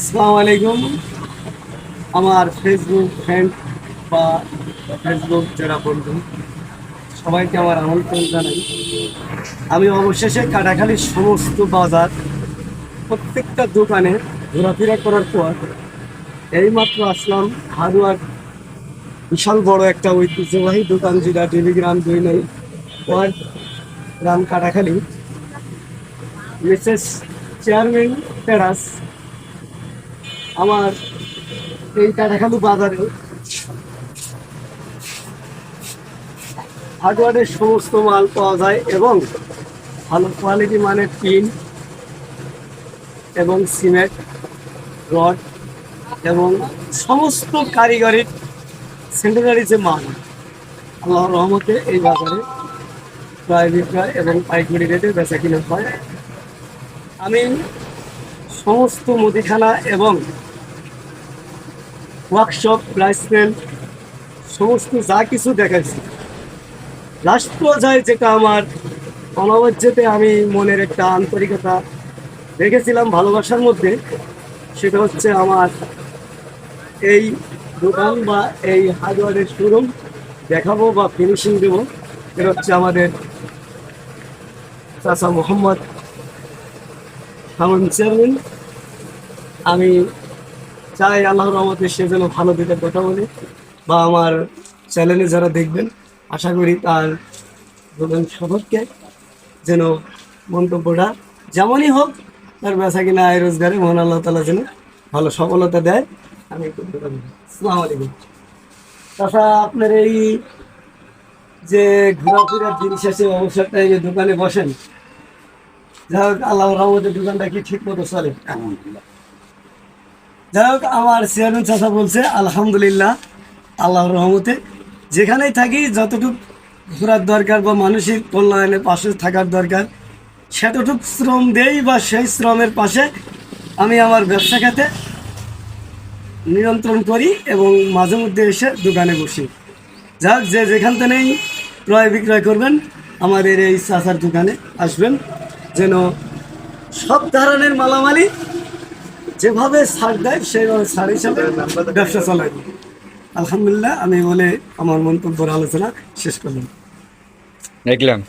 আসসালামু আলাইকুম। আমার ফেসবুক ফ্রেন্ড বা ফেসবুক যারা বন্ধু, সবাইকে আমার আমন্ত্রণ জানাই। আমি অবশেষে কাটাখালীর সমস্ত বাজার, প্রত্যেকটা দোকানে ঘোরাফেরা করার পর এইমাত্র আসলাম হারুয়ার বিশাল বড় একটা ঐতিহ্যবাহী দোকান, যেটা টেলিগ্রাম দুই নাই ওয়ার্ড গ্রাম কাটাখালী। মিসেস চেয়ারম্যান টেরাস আমার এই কাটাখালু বাজারে হার্ডওয়ারের সমস্ত মাল পাওয়া যায় এবং ভালো কোয়ালিটি মানের টিন এবং সিমেন্ট, রড এবং সমস্ত কারিগরির সেন্টারি যে মাল, আল্লাহর রহমতে এই বাজারে প্রায় বিক্রয় এবং পাইকারি রেটে বেচা কিনা হয়। আমি সমস্ত মুদিখানা এবং ওয়ার্কশপ প্রাইসমেন্ট সমস্ত যা কিছু দেখাচ্ছি লাস্ট পর্যায়ে যেটা আমার অনাবাজ্যতে আমি মনের একটা আন্তরিকতা রেখেছিলাম ভালোবাসার মধ্যে, সেটা হচ্ছে আমার এই দোকান বা এই হার্ডওয়ারের শোরুম দেখাবো বা ফিনিশিং দেবো। এটা হচ্ছে আমাদের চাচা মোহাম্মদ আমার চেয়ারম্যান। আমি চাই আল্লাহ রহমতে সে যেন ভালো দিকে কথা বলে বা আমার চ্যানেলে যারা দেখবেন, আশা করি তার দোকান সদরকে যেন মন্তব্যটা যেমনই হোক তার বেচা কিনা আয় রোজগারে মহান আল্লাহ তালা যেন ভালো সফলতা দেয়। আমি আসসালামু আলাইকুম। তাছাড়া আপনার এই যে ঘোরাফেরার দিন শেষে অবসর টাইমে দোকানে বসেন, যাই হোক আল্লাহ রহমতের দোকানটা কি ঠিক মতো চলে যাই হোক আমার চেয়ারম্যান চাষা বলছে, আলহামদুলিল্লাহ, আল্লাহর রহমতে যেখানেই থাকি, যতটুকু ঘোরার দরকার বা মানসিক কল্যাণের পাশে থাকার দরকার, সেতটুকু শ্রম দেই বা সেই শ্রমের পাশে আমি আমার ব্যবসা খাতে নিয়ন্ত্রণ করি এবং মাঝে মধ্যে এসে দোকানে বসি। যাক, যে যেখান থেকেই ক্রয় বিক্রয় করবেন, আমাদের এই চাষার দোকানে আসবেন, যেন সব ধরনের মালামালি যেভাবে সার দেয়, সেইভাবে সার হিসাবে ব্যবসা চালাই আলহামদুলিল্লাহ, আমি বলে আমার মন্তব্যের আলোচনা শেষ করলাম। দেখলাম।